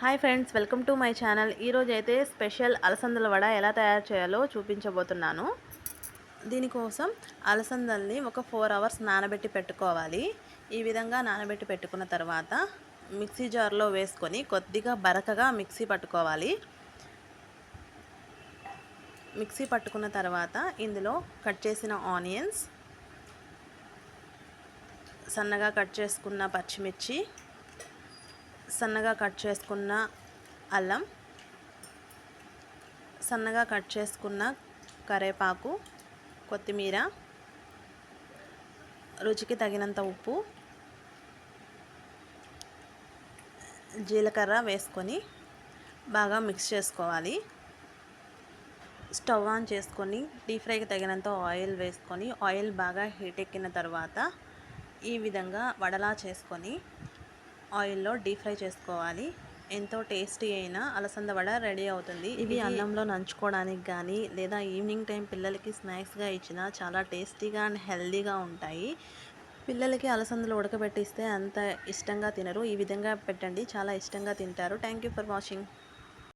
Hi friends welcome to my channel. ఈరోజు అయితే special అలసందల vada ఎలా తయారు చేయాలో చూపించబోతున్నాను. దీనికోసం అలసందల్ని ఒక ఫోర్ అవర్స్ నానబెట్టి పెట్టుకోవాలి. ఈ విధంగా నానబెట్టి పెట్టుకున్న తర్వాత మిక్సీ జార్లో వేసుకొని కొద్దిగా బరకగా మిక్సీ పట్టుకోవాలి. మిక్సీ పట్టుకున్న తర్వాత ఇందులో కట్ చేసిన ఆనియన్స్ సన్నగా కట్ చేసుకున్న పచ్చిమిర్చి సన్నగా కట్ చేసుకున్న అల్లం సన్నగా కట్ చేసుకున్న కరేపాకు కొత్తిమీర రుచికి తగినంత ఉప్పు జీలకర్ర వేసుకొని బాగా మిక్స్ చేసుకోవాలి. స్టవ్ ఆన్ చేసుకొని డీప్ ఫ్రైకి తగినంత ఆయిల్ వేసుకొని ఆయిల్ బాగా హీట్ ఎక్కిన తర్వాత ఈ విధంగా వడలా చేసుకొని ఆయిల్లో డీప్ ఫ్రై చేసుకోవాలి. ఎంతో టేస్టీ అయిన అలసంద వడ రెడీ అవుతుంది. ఇవి అన్నంలో నంచుకోవడానికి కానీ లేదా ఈవినింగ్ టైం పిల్లలకి స్నాక్స్గా ఇచ్చినా చాలా టేస్టీగా అండ్ హెల్దీగా ఉంటాయి. పిల్లలకి అలసందలు ఉడకబెట్టిస్తే అంత ఇష్టంగా తినరు. ఈ విధంగా పెట్టండి. చాలా ఇష్టంగా తింటారు. Thank you for watching.